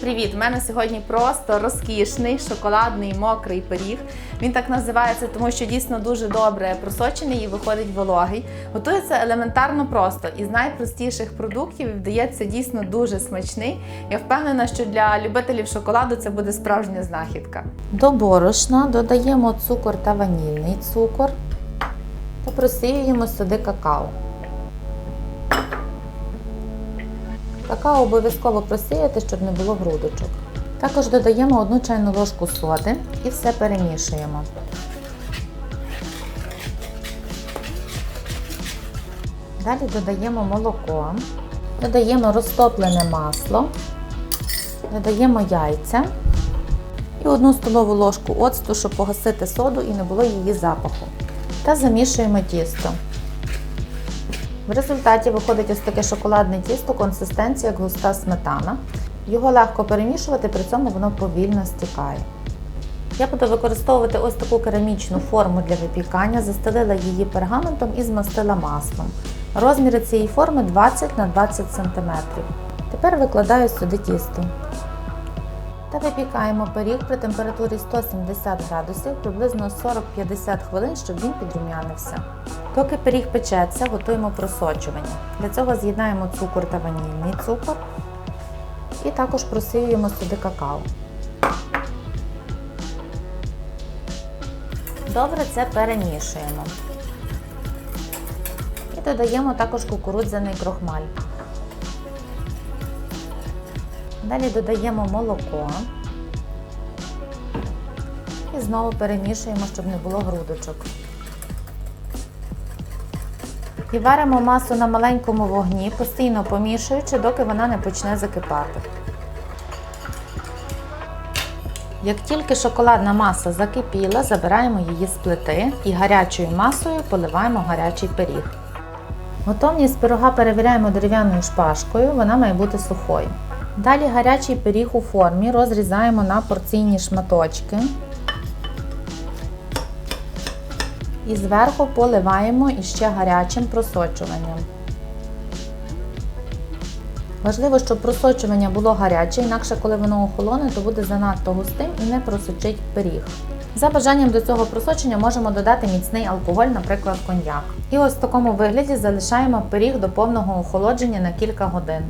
Привіт! У мене сьогодні просто розкішний шоколадний мокрий пиріг. Він так називається, тому що дійсно дуже добре просочений і виходить вологий. Готується елементарно просто і з найпростіших продуктів і вдається дійсно дуже смачний. Я впевнена, що для любителів шоколаду це буде справжня знахідка. До борошна додаємо цукор та ванільний цукор та просіюємо сюди какао. Какао обов'язково просіяти, щоб не було грудочок. Також додаємо одну чайну ложку соди і все перемішуємо. Далі додаємо молоко, додаємо розтоплене масло, додаємо яйця і одну столову ложку оцту, щоб погасити соду і не було її запаху. Та замішуємо тісто. В результаті виходить ось таке шоколадне тісто, консистенція як густа сметана. Його легко перемішувати, при цьому воно повільно стікає. Я буду використовувати ось таку керамічну форму для випікання, застелила її пергаментом і змастила маслом. Розміри цієї форми 20 на 20 см. Тепер викладаю сюди тісто. Та випікаємо пиріг при температурі 170 градусів приблизно 40-50 хвилин, щоб він підрум'янився. Доки пиріг печеться, готуємо просочування. Для цього з'єднаємо цукор та ванільний цукор і також просіюємо сюди какао. Добре це перемішуємо. І додаємо також кукурудзяний крохмаль. Далі додаємо молоко і знову перемішуємо, щоб не було грудочок. І варимо масу на маленькому вогні, постійно помішуючи, доки вона не почне закипати. Як тільки шоколадна маса закипіла, забираємо її з плити і гарячою масою поливаємо гарячий пиріг. Готовність пирога перевіряємо дерев'яною шпажкою, вона має бути сухою. Далі гарячий пиріг у формі розрізаємо на порційні шматочки. І зверху поливаємо іще гарячим просочуванням. Важливо, щоб просочування було гаряче, інакше, коли воно охолоне, то буде занадто густим і не просочить пиріг. За бажанням до цього просочення можемо додати міцний алкоголь, наприклад, коньяк. І ось в такому вигляді залишаємо пиріг до повного охолодження на кілька годин.